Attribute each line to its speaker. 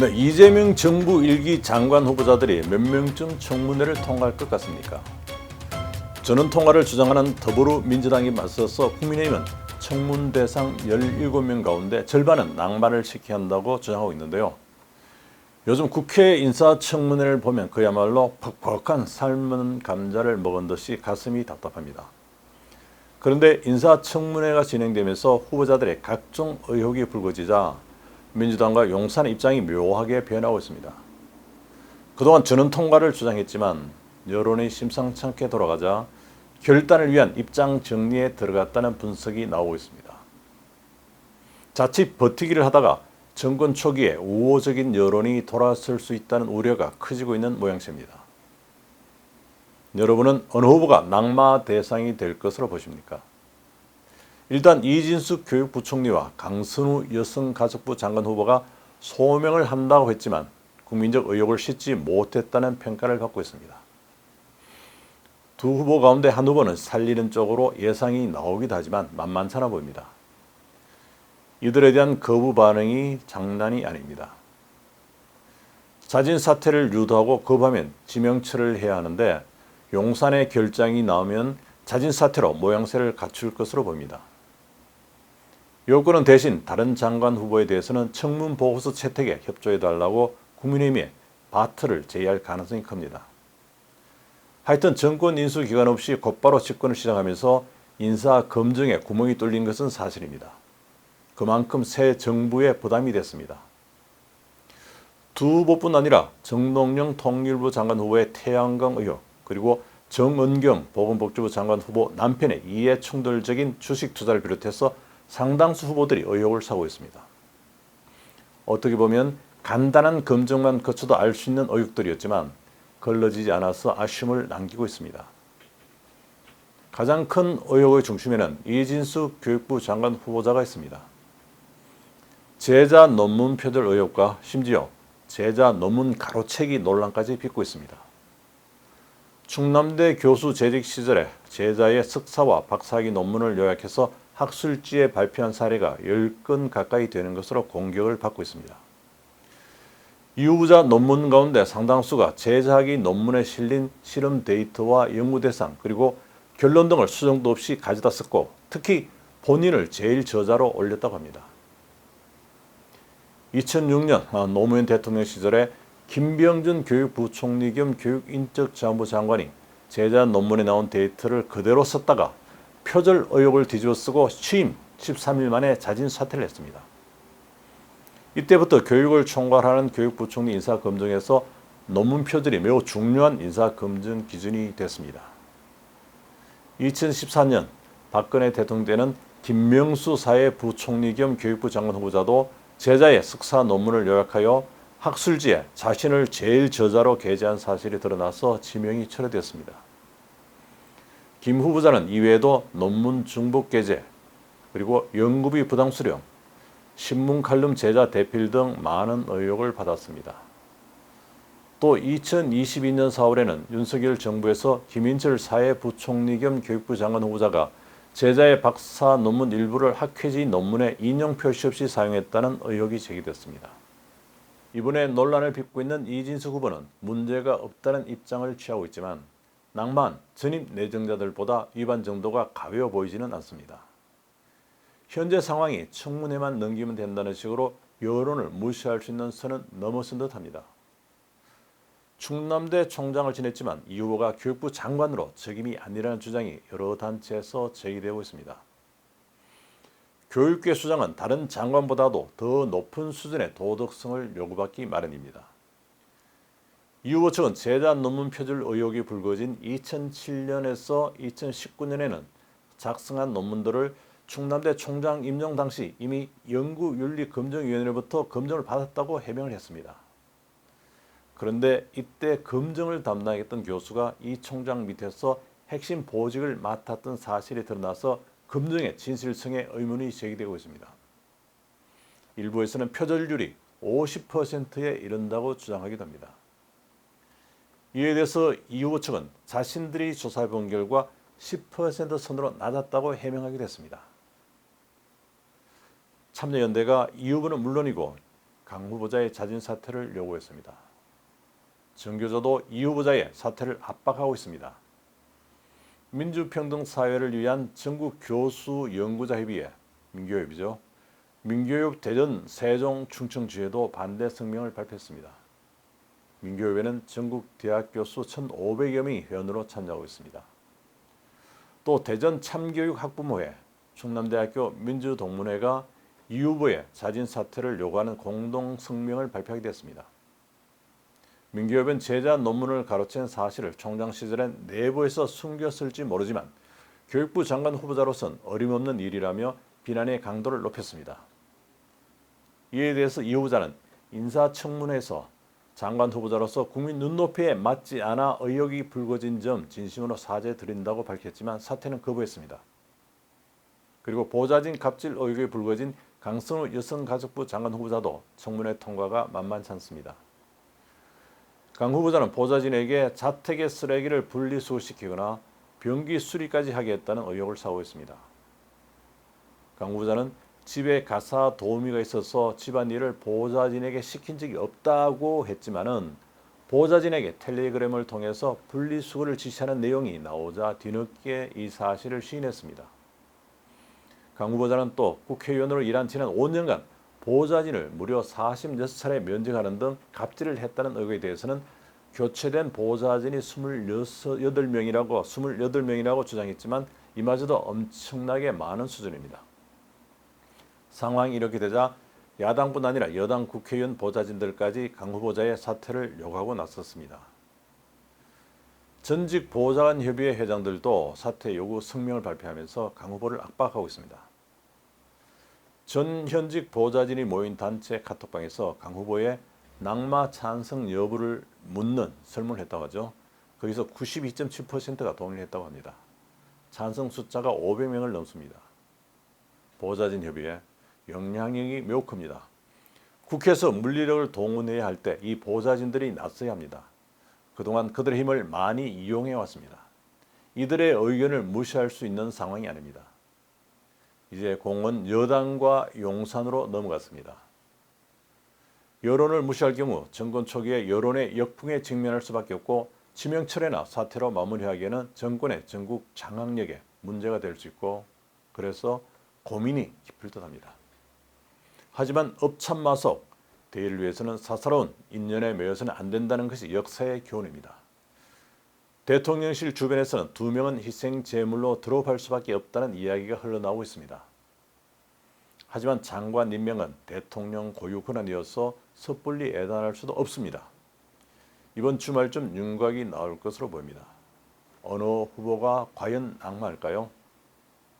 Speaker 1: 네, 이재명 정부 일기 장관 후보자들이 몇 명쯤 청문회를 통과할 것 같습니까? 전원 통과를 주장하는 더불어민주당이 맞서서 국민의힘은 청문 대상 17명 가운데 절반은 낭만을 시켜야 한다고 주장하고 있는데요. 요즘 국회 인사청문회를 보면 그야말로 퍽퍽한 삶은 감자를 먹은 듯이 가슴이 답답합니다. 그런데 인사청문회가 진행되면서 후보자들의 각종 의혹이 불거지자 민주당과 용산의 입장이 묘하게 변하고 있습니다. 그동안 전원 통과를 주장했지만 여론이 심상찮게 돌아가자 결단을 위한 입장 정리에 들어갔다는 분석이 나오고 있습니다. 자칫 버티기를 하다가 정권 초기에 우호적인 여론이 돌아설 수 있다는 우려가 커지고 있는 모양새입니다. 여러분은 어느 후보가 낙마 대상이 될 것으로 보십니까? 일단 이진숙 교육부총리와 강선우 여성가족부 장관 후보가 소명을 한다고 했지만 국민적 의혹을 싣지 못했다는 평가를 받고 있습니다. 두 후보 가운데 한 후보는 살리는 쪽으로 예상이 나오기도 하지만 만만찮아 보입니다. 이들에 대한 거부 반응이 장난이 아닙니다. 자진 사퇴를 유도하고 거부하면 지명처를 해야 하는데 용산의 결정이 나오면 자진 사퇴로 모양새를 갖출 것으로 보입니다. 요건은 대신 다른 장관 후보에 대해서는 청문 보고서 채택에 협조해 달라고 국민의힘에 바트를 제의할 가능성이 큽니다. 하여튼 정권 인수 기간 없이 곧바로 집권을 시작하면서 인사 검증에 구멍이 뚫린 것은 사실입니다. 그만큼 새 정부에 부담이 됐습니다. 두 후보뿐 아니라 정동영 통일부 장관 후보의 태양광 의혹 그리고 정은경 보건복지부 장관 후보 남편의 이해 충돌적인 주식 투자를 비롯해서 상당수 후보들이 의혹을 사고 있습니다. 어떻게 보면 간단한 검증만 거쳐도 알 수 있는 의혹들이었지만 걸러지지 않아서 아쉬움을 남기고 있습니다. 가장 큰 의혹의 중심에는 이진수 교육부 장관 후보자가 있습니다. 제자 논문 표절 의혹과 심지어 제자 논문 가로채기 논란까지 빚고 있습니다. 충남대 교수 재직 시절에 제자의 석사와 박사학위 논문을 요약해서 학술지에 발표한 사례가 10건 가까이 되는 것으로 공격을 받고 있습니다. 이 후보자 논문 가운데 상당수가 제자학위 논문에 실린 실험 데이터와 연구 대상 그리고 결론 등을 수정도 없이 가져다 썼고 특히 본인을 제일 저자로 올렸다고 합니다. 2006년 아, 노무현 대통령 시절에 김병준 교육부총리 겸 교육인적자원부 장관이 제자 논문에 나온 데이터를 그대로 썼다가 표절 의혹을 뒤집어 쓰고 취임 13일 만에 자진 사퇴를 했습니다. 이때부터 교육을 총괄하는 교육부총리 인사검증에서 논문 표절이 매우 중요한 인사검증 기준이 됐습니다. 2014년 박근혜 대통령 때는 김명수 사회부총리 겸 교육부 장관 후보자도 제자의 석사 논문을 요약하여 학술지에 자신을 제일 저자로 게재한 사실이 드러나서 지명이 철회되었습니다. 김 후보자는 이외에도 논문 중복 게재, 그리고 연구비 부당 수령, 신문 칼럼 제자 대필 등 많은 의혹을 받았습니다. 또 2022년 4월에는 윤석열 정부에서 김인철 사회부총리 겸 교육부 장관 후보자가 제자의 박사 논문 일부를 학회지 논문에 인용 표시 없이 사용했다는 의혹이 제기됐습니다. 이번에 논란을 빚고 있는 이진수 후보는 문제가 없다는 입장을 취하고 있지만 낭만 전임 내정자들보다 위반 정도가 가벼워 보이지는 않습니다. 현재 상황이 청문회만 넘기면 된다는 식으로 여론을 무시할 수 있는 선은 넘어선 듯합니다. 충남대 총장을 지냈지만 이 후보가 교육부 장관으로 적임이 아니라는 주장이 여러 단체에서 제기되고 있습니다. 교육계 수장은 다른 장관보다도 더 높은 수준의 도덕성을 요구받기 마련입니다. 이 후보 측은 제자 논문 표절 의혹이 불거진 2007년에서 2019년에는 작성한 논문들을 충남대 총장 임용 당시 이미 연구윤리검증위원회로부터 검증을 받았다고 해명을 했습니다. 그런데 이때 검증을 담당했던 교수가 이 총장 밑에서 핵심 보직을 맡았던 사실이 드러나서 검증의 진실성에 의문이 제기되고 있습니다. 일부에서는 표절률이 50%에 이른다고 주장하기도 합니다. 이에 대해서 이 후보 측은 자신들이 조사해 본 결과 10% 선으로 낮았다고 해명하기도 했습니다. 참여연대가 이 후보는 물론이고 강 후보자의 자진 사퇴를 요구했습니다. 정교조도 이 후보자의 사퇴를 압박하고 있습니다. 민주평등 사회를 위한 전국 교수 연구자 협의회 민교협이죠. 민교협 대전 세종 충청주에도 반대 성명을 발표했습니다. 민교협에는 전국 대학 교수 1,500여 명이 회원으로 참여하고 있습니다. 또 대전 참교육 학부모회, 충남대학교 민주동문회가 이 후보의 자진 사퇴를 요구하는 공동 성명을 발표하게 됐습니다. 민교협은 제자 논문을 가로챈 사실을 총장 시절엔 내부에서 숨겼을지 모르지만 교육부 장관 후보자로선 어림없는 일이라며 비난의 강도를 높였습니다. 이에 대해서 이 후보자는 인사청문회에서 장관 후보자로서 국민 눈높이에 맞지 않아 의혹이 불거진 점 진심으로 사죄드린다고 밝혔지만 사퇴는 거부했습니다. 그리고 보좌진 갑질 의혹이 불거진 강선우 여성가족부 장관 후보자도 청문회 통과가 만만치 않습니다. 강 후보자는 보좌진에게 자택의 쓰레기를 분리수거시키거나 변기 수리까지 하게 했다는 의혹을 사고 있습니다. 강 후보자는 집에 가사 도우미가 있어서 집안일을 보좌진에게 시킨 적이 없다고 했지만은 보좌진에게 텔레그램을 통해서 분리수거를 지시하는 내용이 나오자 뒤늦게 이 사실을 시인했습니다. 강 후보자는 또 국회의원으로 일한 지난 5년간 보좌진을 무려 46차례 면직하는 등 갑질을 했다는 의혹에 대해서는 교체된 보좌진이 28명이라고 28명이라고 주장했지만 이마저도 엄청나게 많은 수준입니다. 상황이 이렇게 되자 야당뿐 아니라 여당 국회의원 보좌진들까지 강 후보자의 사퇴를 요구하고 나섰습니다. 전직 보좌관 협의회 회장들도 사퇴 요구 성명을 발표하면서 강 후보를 압박하고 있습니다. 전 현직 보좌진이 모인 단체 카톡방에서 강 후보의 낙마 찬성 여부를 묻는 설문을 했다고 하죠. 거기서 92.7%가 동의를 했다고 합니다. 찬성 숫자가 500명을 넘습니다. 보좌진 협의회 영향력이 매우 큽니다. 국회에서 물리력을 동원해야 할 때 이 보좌진들이 나서야 합니다. 그동안 그들의 힘을 많이 이용해 왔습니다. 이들의 의견을 무시할 수 있는 상황이 아닙니다. 이제 공은 여당과 용산으로 넘어갔습니다. 여론을 무시할 경우 정권 초기에 여론의 역풍에 직면할 수밖에 없고 지명철회나 사퇴로 마무리하기에는 정권의 전국 장악력에 문제가 될 수 있고 그래서 고민이 깊을 듯합니다. 하지만 업참마속 대의를 위해서는 사사로운 인연에 매여서는 안 된다는 것이 역사의 교훈입니다. 대통령실 주변에서는 두 명은 희생 제물로 드롭할 수밖에 없다는 이야기가 흘러나오고 있습니다. 하지만 장관 임명은 대통령 고유 권한이어서 섣불리 애단할 수도 없습니다. 이번 주말쯤 윤곽이 나올 것으로 보입니다. 어느 후보가 과연 낙마할까요?